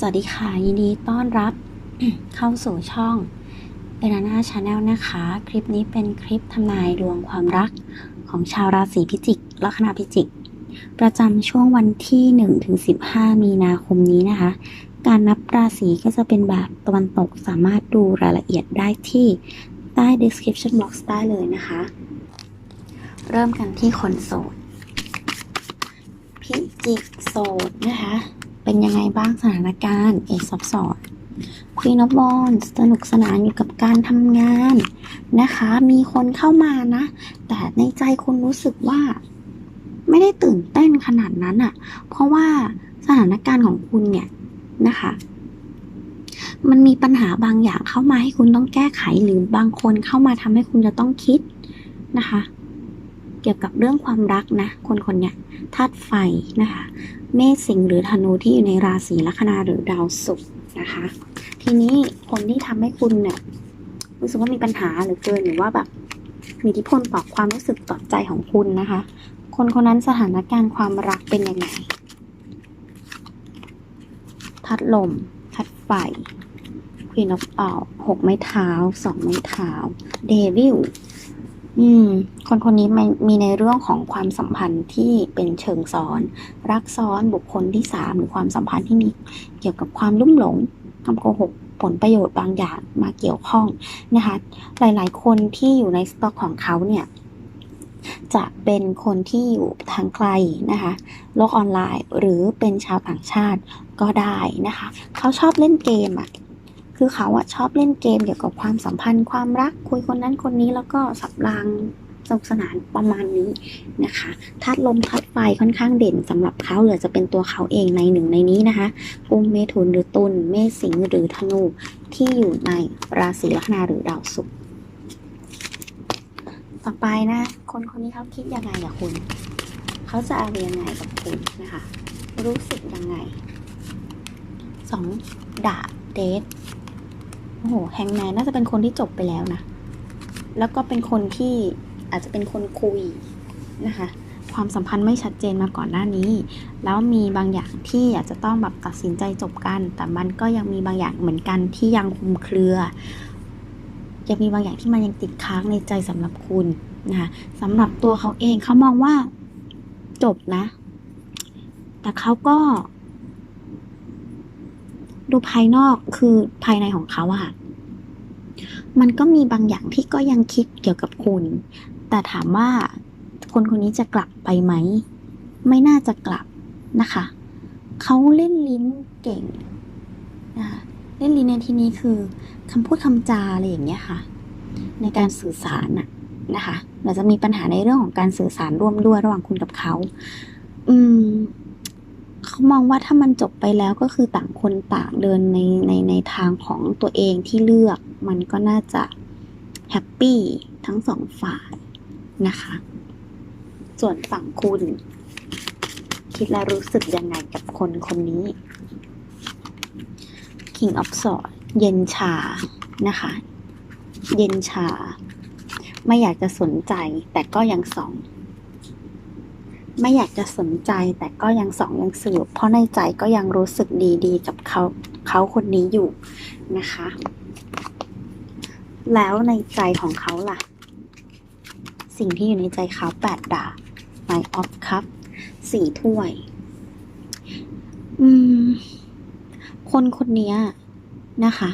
สวัสดีค่ะ ยินดีต้อนรับเข้าสู่ช่องเอราน่าชาแนลนะคะ คลิปนี้เป็นคลิปทำนายดวงความรักของชาวราศีพิจิกลัคนาพิจิก ประจำช่วงวันที่1-15 มีนาคมนี้นะคะ การนับราศีก็จะเป็นแบบตะวันตกสามารถดูรายละเอียดได้ที่ใต้ description box ได้เลยนะคะ เริ่มกันที่คนโสดพิจิกโสดนะคะ เป็นยังไงบ้างสถานการณ์เอกซับสอดควีนบอลสนุกสนานอยู่กับการทำงานนะคะ มีคนเข้ามานะ แต่ในใจคุณรู้สึกว่า ไม่ได้ตื่นเต้นขนาดนั้นอะ่ะ เพราะว่าสถานการณ์ของคุณเนี่ยนะคะ มันมีปัญหาบางอย่างเข้ามาให้คุณต้องแก้ไขหรือบางคนเข้ามาทำให้คุณจะต้องคิดนะคะ เกี่ยวกับเรื่องความรักนะ คนคนเนี้ยธาตุไฟนะคะ เมษสิงห์หรือธนูที่อยู่ในราศีลัคนาหรือดาวศุกร์นะคะ ทีนี้คนที่ทำให้คุณเนี่ยรู้สึกว่ามีปัญหาหรือเกินหรือว่าแบบมีอิทธิพลต่อความรู้สึกต่อใจของคุณนะคะ คนคนนั้นสถานการณ์ความรักเป็นยังไงทัดลม ทัดไฟ Queen of o u หกไม้เท้าสองไม้เท้าเดวิล อืม คนคนนี้มันมีในเรื่องของความสัมพันธ์ที่เป็นเชิงซ้อน รักซ้อนบุคคลที่สามหรือความสัมพันธ์ที่มีเกี่ยวกับความลุ่มหลงคำโกหกผลประโยชน์บางอย่างมาเกี่ยวข้องนะคะ หลายๆ คนที่อยู่ในสต็อกของเขาเนี่ย จะเป็นคนที่อยู่ทางไกลนะคะ โลกออนไลน์หรือเป็นชาวต่างชาติก็ได้นะคะ เขาชอบเล่นเกมอะ คือเขาอะชอบเล่นเกมเกี่ยวกับความสัมพันธ์ ความรักคุยคนนั้นคนนี้แล้วก็สับรางสนุกสนานประมาณนี้นะคะธาตุลมธาตุไฟค่อนข้างเด่นสำหรับเขาเหลือจะเป็นตัวเขาเองในหนึ่งในนี้นะคะกุมเมถุนหรือตุลเมษสิงห์หรือธนูที่อยู่ในราศีลัคนาหรือดาวศุกร์ต่อไปนะ คนคนนี้เขาคิดยังไงกับคุณ เขาจะอะไรยังไงกับคุณนะคะ รู้สึกยังไงสองดาเดท โอ้โหแฮงแมนน่าจะเป็นคนที่จบไปแล้วนะ แล้วก็เป็นคนที่อาจจะเป็นคนคุยนะคะ ความสัมพันธ์ไม่ชัดเจนมาก่อนหน้านี้ แล้วมีบางอย่างที่อยากจะต้องแบบตัดสินใจจบกัน แต่มันก็ยังมีบางอย่างเหมือนกันที่ยังคลุมเครือ ยังมีบางอย่างที่มันยังติดค้างในใจสำหรับคุณนะคะสำหรับตัวเขาเองเขามองว่าจบนะ แต่เขาก็ ดูภายนอกคือภายในของเขาอะค่ะ มันก็มีบางอย่างที่ก็ยังคิดเกี่ยวกับคุณ แต่ถามว่าคนคนนี้จะกลับไปไหม ไม่น่าจะกลับนะคะ เขาเล่นลิ้นเก่งนะคะเล่นลิ้นในที่นี้คือคำพูดคำจาอะไรอย่างเงี้ยค่ะ ในการสื่อสารน่ะนะคะเราจะมีปัญหาในเรื่องของการสื่อสารร่วมด้วยระหว่างคุณกับเขา อืม เขามองว่าถ้ามันจบไปแล้วก็คือต่างคนต่างเดินในในในทางของตัวเองที่เลือก มันก็น่าจะแฮปปี้ทั้งสองฝ่ายนะคะ ส่วนฝั่งคุณ คิดและรู้สึกยังไงกับคนคนนี้ King of Swords เย็นชานะคะ เย็นชา ไม่อยากจะสนใจแต่ก็ยังส่อง ไม่อยากจะสนใจแต่ก็ยังส่องยังสืบเพราะในใจก็ยังรู้สึกดีๆ กับเขาเขาคนนี้อยู่นะคะ แล้วในใจของเขาล่ะ สิ่งที่อยู่ในใจเขาแปดดาบ My of Cup สี่ถ้วย อืม คนคนนี้นะคะ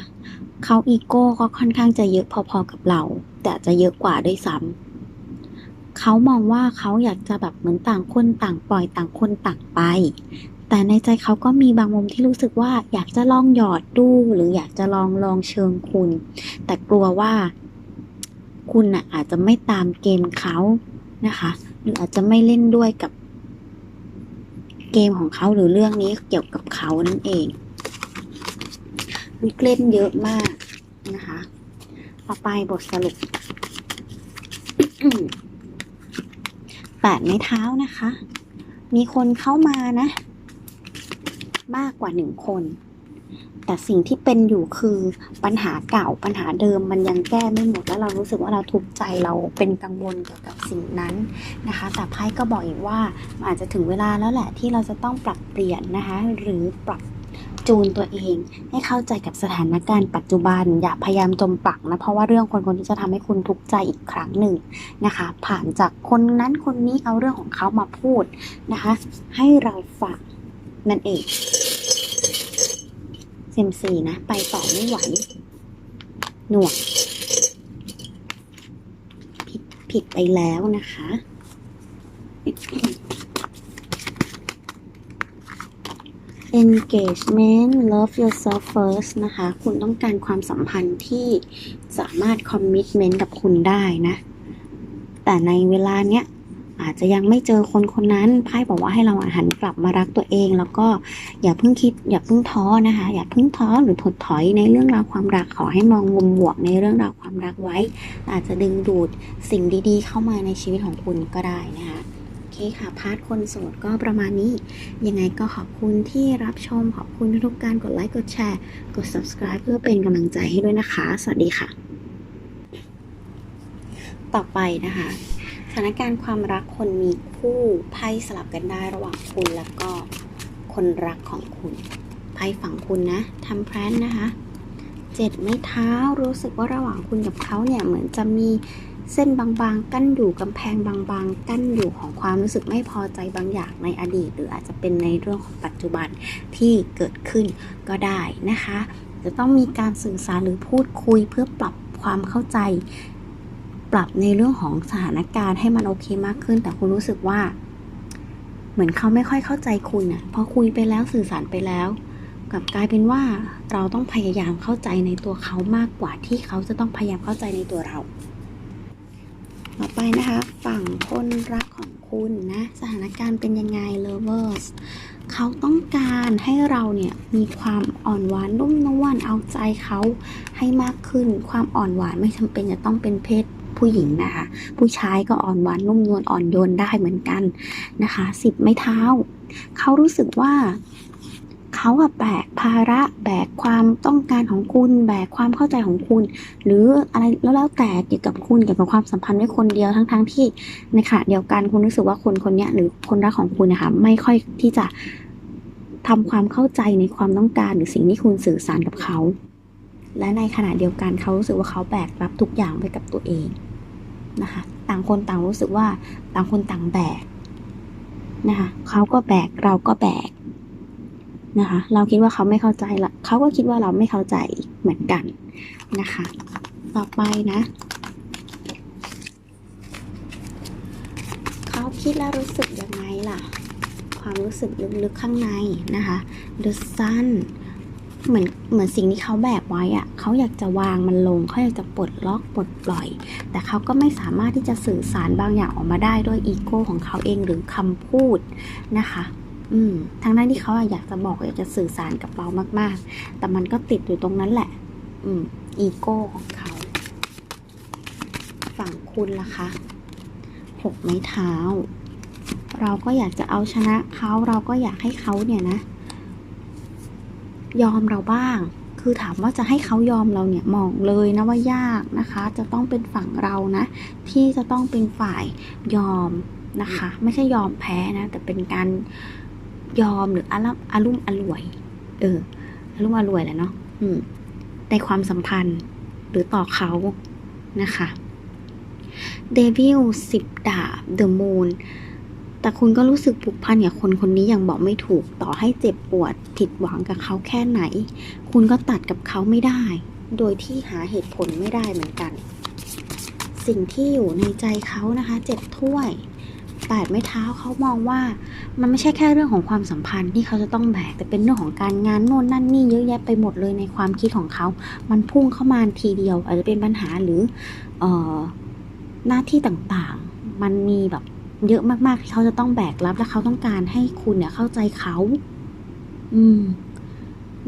เขาอีโก้ก็ค่อนข้างจะเยอะพอๆกับเรา แต่จะเยอะกว่าด้วยซ้ำ เขามองว่าเขาอยากจะแบบเหมือนต่างคนต่างปล่อยต่างคนต่างไป แต่ในใจเขาก็มีบางมุมที่รู้สึกว่าอยากจะลองหยอดดูหรืออยากจะลองลองเชิงคุณ แต่กลัวว่าคุณน่ะอาจจะไม่ตามเกมเขานะคะ หรืออาจจะไม่เล่นด้วยกับเกมของเขาหรือเรื่องนี้เกี่ยวกับเขานั่นเองวิกเล่นเยอะมากนะคะ ต่อไปบทสรุป แปดไม้เท้านะคะ มีคนเข้ามานะ มากกว่าหนึ่งคน แต่สิ่งที่เป็นอยู่คือปัญหาเก่าปัญหาเดิมมันยังแก้ไม่หมดแล้วเรารู้สึกว่าเราทุกข์ใจเราเป็นกังวลเกี่ยวกับสิ่งนั้นนะคะ แต่ไพ่ก็บอกอีกว่าอาจจะถึงเวลาแล้วแหละที่เราจะต้องปรับเปลี่ยนนะคะ หรือปรับ จูนตัวเอง ให้เข้าใจกับสถานการณ์ปัจจุบัน อย่าพยายามจมปักนะ เพราะว่าเรื่องคนคนนี้จะทำให้คุณทุกข์ใจอีกครั้งหนึ่งนะคะ ผ่านจากคนนั้นคนนี้เอาเรื่องของเขามาพูดนะคะ ให้เราฟังนั่นเองเซมซีนะ ไปต่อไม่ไหวหน่วงผิดผิดไปแล้วนะคะ engagement love yourself first นะคะ คุณต้องการความสัมพันธ์ที่สามารถ commitment กับคุณได้นะ แต่ในเวลาเนี้ยอาจจะยังไม่เจอคนคนนั้นไพ่บอกว่าให้เราหันกลับมารักตัวเอง แล้วก็อย่าเพิ่งคิด อย่าเพิ่งท้อนะคะ อย่าเพิ่งท้อหรือถดถอยในเรื่องราวความรักขอให้มองมุมบวกในเรื่องราวความรักไว้ อาจจะดึงดูดสิ่งดีๆ เข้ามาในชีวิตของคุณก็ได้นะคะ เคค่ะ พาร์ทคนโสดก็ประมาณนี้ ยังไงก็ขอบคุณที่รับชม ขอบคุณทุกการกดไลค์ กดแชร์ กด subscribe เพื่อเป็นกำลังใจให้ด้วยนะคะ สวัสดีค่ะ ต่อไปนะคะ สถานการณ์ความรักคนมีคู่ไพ่สลับกันได้ระหว่างคุณแล้วก็คนรักของคุณ ไพ่ฝั่งคุณนะทำแพลนนะคะเจ็ดไม้เท้ารู้สึกว่าระหว่างคุณกับเขาเนี่ยเหมือนจะมี เส้นบางๆ กั้นอยู่กำแพงบางๆ กั้นอยู่ของความรู้สึกไม่พอใจบางอย่างในอดีต หรืออาจจะเป็นในเรื่องของปัจจุบันที่เกิดขึ้นก็ได้นะคะ จะต้องมีการสื่อสารหรือพูดคุยเพื่อปรับความเข้าใจ ปรับในเรื่องของสถานการณ์ให้มันโอเคมากขึ้น แต่คุณรู้สึกว่า เหมือนเขาไม่ค่อยเข้าใจคุณอะพอคุยไปแล้วสื่อสารไปแล้วกลับกลายเป็นว่าเราต้องพยายามเข้าใจในตัวเขามากกว่าที่เขาจะต้องพยายามเข้าใจในตัวเรา ต่อไปนะคะ ฝั่งคนรักของคุณนะ สถานการณ์เป็นยังไง lovers เขาต้องการให้เราเนี่ยมีความอ่อนหวานนุ่มนวลเอาใจเขาให้มากขึ้น ความอ่อนหวานไม่จำเป็นจะต้องเป็นเพศผู้หญิงนะคะ ผู้ชายก็อ่อนหวานนุ่มนวลอ่อนโยนได้เหมือนกันนะคะสิบไม้เท้า เขารู้สึกว่า เขาอะแบกภาระแบกความต้องการของคุณ แบกความเข้าใจของคุณ หรืออะไรแล้วแล้วแต่เกี่ยวกับคุณเกี่ยวกับความสัมพันธ์ไว้คนเดียวทั้งๆที่ในขณะเดียวกันคุณรู้สึกว่าคนคนนี้หรือคนรักของคุณนะคะไม่ค่อยที่จะทำความเข้าใจในความต้องการหรือสิ่งที่คุณสื่อสารกับเขา และในขณะเดียวกันเขารู้สึกว่าเขาแบกรับทุกอย่างไปกับตัวเองนะคะ ต่างคนต่างรู้สึกว่าต่างคนต่างแบกนะคะเขาก็แบกเราก็แบก นะคะ เราคิดว่าเขาไม่เข้าใจละเขาก็คิดว่าเราไม่เข้าใจเหมือนกันนะคะ ต่อไปนะ เขาคิดแล้วรู้สึกยังไงล่ะ ความรู้สึกลึกๆข้างในนะคะ The Sun เหมือนเหมือนสิ่งที่เขาแบกไว้อะเขาอยากจะวางมันลง เขาอยากจะปลดล็อกปลดปล่อย แต่เขาก็ไม่สามารถที่จะสื่อสารบางอย่างออกมาได้ด้วยอีโก้ของเขาเองหรือคำพูดนะคะ อืมทั้งนั้นที่เขาอยากจะบอกอยากจะสื่อสารกับเรามาก ๆ แต่มันก็ติดอยู่ตรงนั้นแหละ อืมอีโก้ของเขา ฝั่งคุณล่ะคะหกไม้เท้า เราก็อยากจะเอาชนะเขาเราก็อยากให้เขาเนี่ยนะ ยอมเราบ้าง คือถามว่าจะให้เขายอมเราเนี่ยมองเลยนะว่ายากนะคะ จะต้องเป็นฝั่งเรานะ ที่จะต้องเป็นฝ่ายยอมนะคะ ไม่ใช่ยอมแพ้นะ แต่เป็นการ ยอมหรืออารุ่มอารุ่มอร่วย เอออารุ่มอร่วยแหละเนาะอืมในความสัมพันธ์หรือต่อเขานะคะเดวิลสิบดาบเดอะมูนแต่คุณก็รู้สึกผูกพันกับคนคนนี้อย่างบอกไม่ถูกต่อให้เจ็บปวดผิดหวังกับเขาแค่ไหน คุณก็ตัดกับเขาไม่ได้ โดยที่หาเหตุผลไม่ได้เหมือนกัน สิ่งที่อยู่ในใจเขานะคะ เจ็บถ้วย แปดไม้เท้าเขามองว่ามันไม่ใช่แค่เรื่องของความสัมพันธ์ที่เขาจะต้องแบกแต่เป็นเรื่องของการงานโน่นนั่นนี่เยอะแยะไปหมดเลยในความคิดของเขา มันพุ่งเข้ามาทีเดียว อาจจะเป็นปัญหาหรือเออหน้าที่ต่างๆ มันมีแบบเยอะมากๆที่เขาจะต้องแบกรับและเขาต้องการให้คุณเนี่ยเข้าใจเขา อืม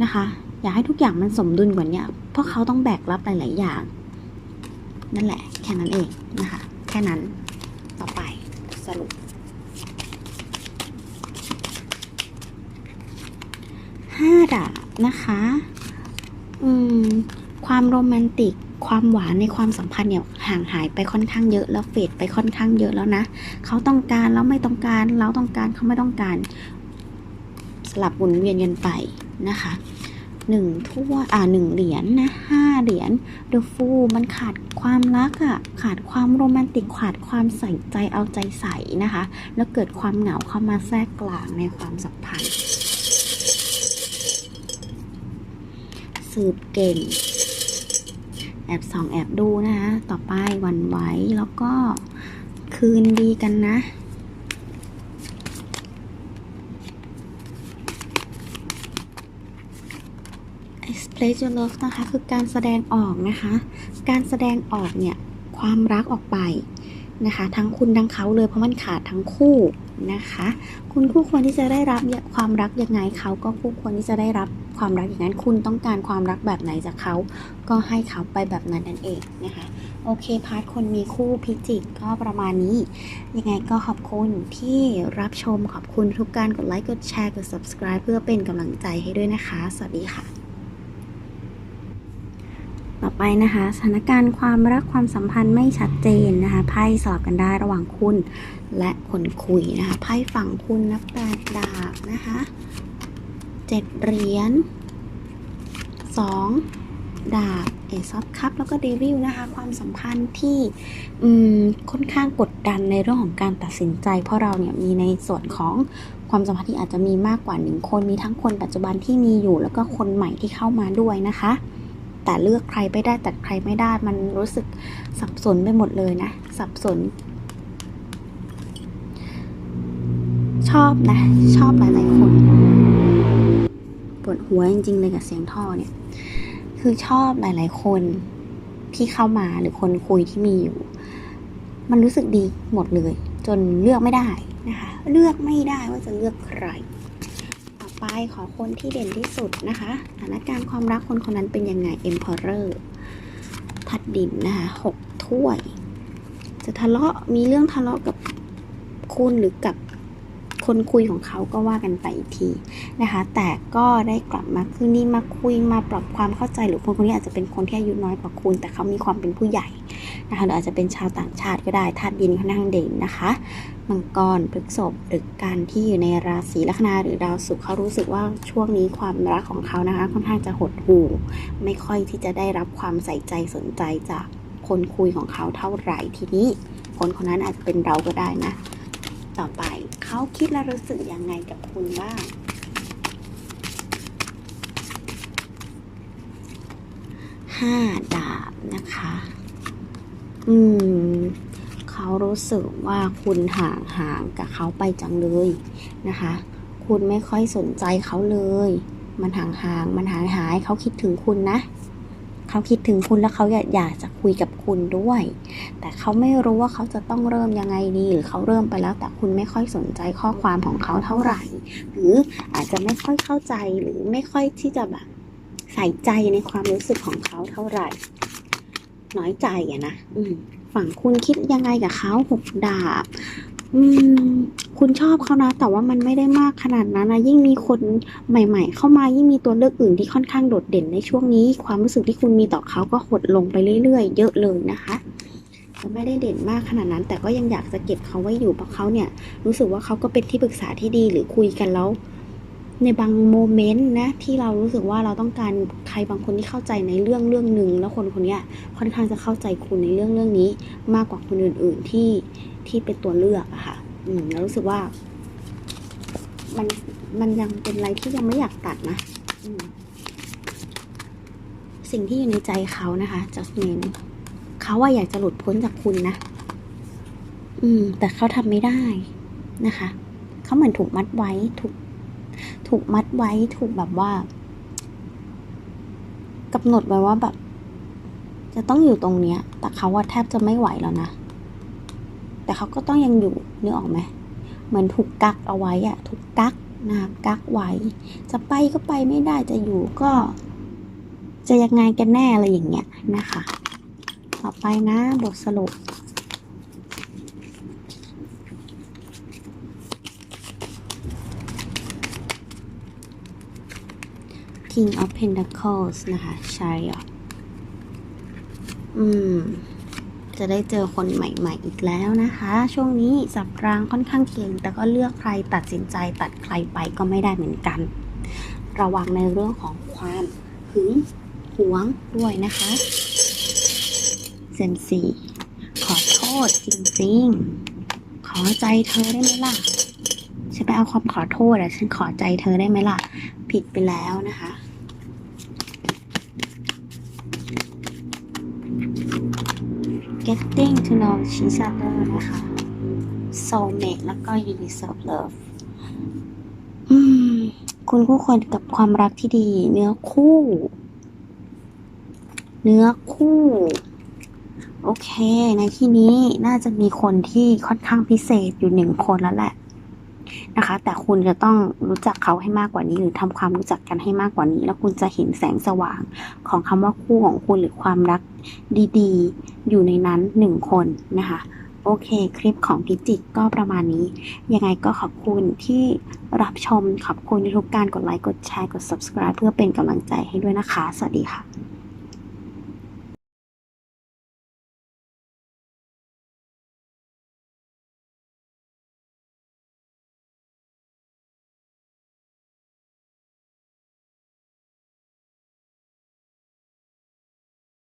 นะคะ อยากให้ทุกอย่างมันสมดุลกว่านี้เพราะเขาต้องแบกรับหลายๆอย่าง นั่นแหละ แค่นั้นเองนะคะ แค่นั้น สรุป ห้าดาบนะคะ อืม ความโรแมนติกความหวานในความสัมพันธ์เนี่ยห่างหายไปค่อนข้างเยอะแล้วเฟดไปค่อนข้างเยอะแล้วนะเขาต้องการแล้วไม่ต้องการ เราต้องการเขาไม่ต้องการ สลับหมุนเวียนกันไปนะคะ หนึ่งถ้วยอ่าหนึ่งเหรียญนะห้าเหรียญ The Fool มันขาดความรักอะ่ะขาดความโรแมนติกขาดความใส่ใจเอาใจใส่นะคะ แล้วเกิดความเหงาเข้ามาแทรกกลางในความสัมพันธ์ สืบเก่ง แอบส่องแอบดูนะคะ ต่อไปวันไหวแล้วก็คืนดีกันนะ express your love นะคะ คือการแสดงออกนะคะ การแสดงออกเนี่ย ความรักออกไปนะคะ ทั้งคุณทั้งเขาเลยเพราะมันขาดทั้งคู่นะคะ คุณคู่ควรที่จะได้รับความรักยังไงเขาก็คู่ควรที่จะได้รับความรักอย่างนั้น คุณต้องการความรักแบบไหนจากเขา ก็ให้เขาไปแบบนั้นนั่นเองนะคะ โอเค พาร์ทคนมีคู่พิจิกก็ประมาณนี้ ยังไงก็ขอบคุณที่รับชมขอบคุณทุกการกดไลค์ กดแชร์ กด subscribe เพื่อเป็นกำลังใจให้ด้วยนะคะ สวัสดีค่ะ ต่อไปนะคะ สถานการณ์ความรักความสัมพันธ์ไม่ชัดเจนนะคะไพ่สลับกันได้ระหว่างคุณ และคนคุยนะคะไพ่ฝั่งคุณนับแปดดาบนะคะเจ็ดเหรียญสองดาบเอซอฟคัพแล้วก็เดวิลนะคะ ความสัมพันธ์ที่ค่อนข้างกดดันในเรื่องของการตัดสินใจ เพราะเราเนี่ยมีในส่วนของความสัมพันธ์ที่อาจจะมีมากกว่าหนึ่งคนมีทั้งคนปัจจุบันที่มีอยู่ แล้วก็คนใหม่ที่เข้ามาด้วยนะคะ แต่เลือกใครไม่ได้ตัดใครไม่ได้ มันรู้สึกสับสนไปหมดเลยนะ สับสน ชอบนะ ชอบหลายๆคนปวดหัวจริงๆเลยกับเสียงท่อเนี่ย คือชอบหลายๆคนที่เข้ามาหรือคนคุยที่มีอยู่ มันรู้สึกดีหมดเลย จนเลือกไม่ได้นะคะ เลือกไม่ได้ว่าจะเลือกใคร ขอคนที่เด่นที่สุดนะคะสถานการณ์ความรักคนคนนั้นเป็นยังไง Emperor ทัดดินนะคะหกถ้วย จะทะเลาะมีเรื่องทะเลาะกับคุณหรือกับคนคุยของเขาก็ว่ากันไปอีกทีนะคะ แต่ก็ได้กลับมาคืนนี้มาคุยมาปรับความเข้าใจหรือคนคนนี้อาจจะเป็นคนที่อายุน้อยกว่าคุณ แต่เขามีความเป็นผู้ใหญ่นะคะหรืออาจจะเป็นชาวต่างชาติก็ได้ธาตุดินค่อนข้างเด่นนะคะ มังกรพฤกษบหรือการที่อยู่ในราศีลัคนาหรือดาวศุกร์เขารู้สึกว่าช่วงนี้ความรักของเขานะคะค่อนข้างจะหดหู่ ไม่ค่อยที่จะได้รับความใส่ใจสนใจจากคนคุยของเขาเท่าไหร่ทีนี้คนคนนั้นอาจจะเป็นเราก็ได้นะ ต่อไปเขาคิดและรู้สึกยังไงกับคุณบ้างห้าดาบนะคะ อืม เขารู้สึกว่าคุณห่างห่างกับเขาไปจังเลยนะคะ คุณไม่ค่อยสนใจเขาเลย มันห่างห่างมันหายหายเขาคิดถึงคุณนะเขาคิดถึงคุณแล้วเขาอยากอยากจะคุยกับคุณด้วย แต่เขาไม่รู้ว่าเขาจะต้องเริ่มยังไงดี หรือเขาเริ่มไปแล้ว แต่คุณไม่ค่อยสนใจข้อความของเขาเท่าไหร่ หรืออาจจะไม่ค่อยเข้าใจหรือไม่ค่อยที่จะแบบใส่ใจในความรู้สึกของเขาเท่าไหร่ น้อยใจอะนะ อืม ฝั่งคุณคิดยังไงกับเขาหกดาบอืมคุณชอบเขานะ แต่ว่ามันไม่ได้มากขนาดนั้นนะยิ่งมีคนใหม่ ๆ เข้ามายิ่งมีตัวเลือกอื่นที่ค่อนข้างโดดเด่นในช่วงนี้ ความรู้สึกที่คุณมีต่อเขาก็หดลงไปเรื่อยๆ เยอะเลยนะคะจะไม่ได้เด่นมากขนาดนั้น แต่ก็ยังอยากจะเก็บเขาไว้อยู่เพราะเขาเนี่ย รู้สึกว่าเขาก็เป็นที่ปรึกษาที่ดีหรือคุยกันแล้ว ในบางโมเมนต์นะที่เรารู้สึกว่าเราต้องการใครบางคนที่เข้าใจในเรื่องเรื่องหนึ่งแล้วคนคนนี้ค่อนข้างจะเข้าใจคุณในเรื่องเรื่องนี้ มากกว่าคนอื่น ๆที่ที่เป็นตัวเลือกอะค่ะ อืมแล้วรู้สึกว่า มันมันยังเป็นอะไรที่ยังไม่อยากตัดนะสิ่งที่อยู่ในใจเขานะคะจัสมินเขาว่าอยากจะหลุดพ้นจากคุณนะอืม แต่เขาทำไม่ได้นะคะ เขาเหมือนถูกมัดไว้ถูก ถูกมัดไว้ถูกแบบว่ากำหนดไว้ว่าแบบ จะต้องอยู่ตรงเนี้ย แต่เขาว่าแทบจะไม่ไหวแล้วนะ แต่เขาก็ต้องยังอยู่นึกออกไหมเหมือนถูกกักเอาไว้อะถูกกักนะคะกักไว้ จะไปก็ไปไม่ได้จะอยู่ก็ จะยังไงกันแน่อะไรอย่างเงี้ยนะคะ ต่อไปนะบทสรุป King of Pentacles นะคะใช่อะอืม จะได้เจอคนใหม่ ๆ อีกแล้วนะคะ ช่วงนี้สับรางค่อนข้างเก่ง แต่ก็เลือกใครตัดสินใจตัดใครไปก็ไม่ได้เหมือนกัน ระวังในเรื่องของความหึงหวงด้วยนะคะเซมซีขอโทษจริง ๆ ขอใจเธอได้ไหมล่ะฉันไปเอาความขอโทษอะฉันขอใจเธอได้ไหมล่ะ ผิดไปแล้วนะคะ getting to know each other นะคะ soulmate แล้วก็ you deserve love คุณคู่ควรกับความรักที่ดี เนื้อคู่ เนื้อคู่ โอเค ในที่นี้น่าจะมีคนที่ค่อนข้างพิเศษอยู่หนึ่งคนแล้วแหละนะคะ แต่คุณจะต้องรู้จักเขาให้มากกว่านี้ หรือทำความรู้จักกันให้มากกว่านี้ แล้วคุณจะเห็นแสงสว่างของคำว่าคู่ของคุณหรือความรักดี ๆ อยู่ในนั้นหนึ่งคนนะคะโอเค คลิปของพิจิกก็ประมาณนี้ ยังไงก็ขอบคุณที่รับชม ขอบคุณทุกการกดไลค์ กดแชร์ กด subscribe เพื่อเป็นกำลังใจให้ด้วยนะคะ สวัสดีค่ะ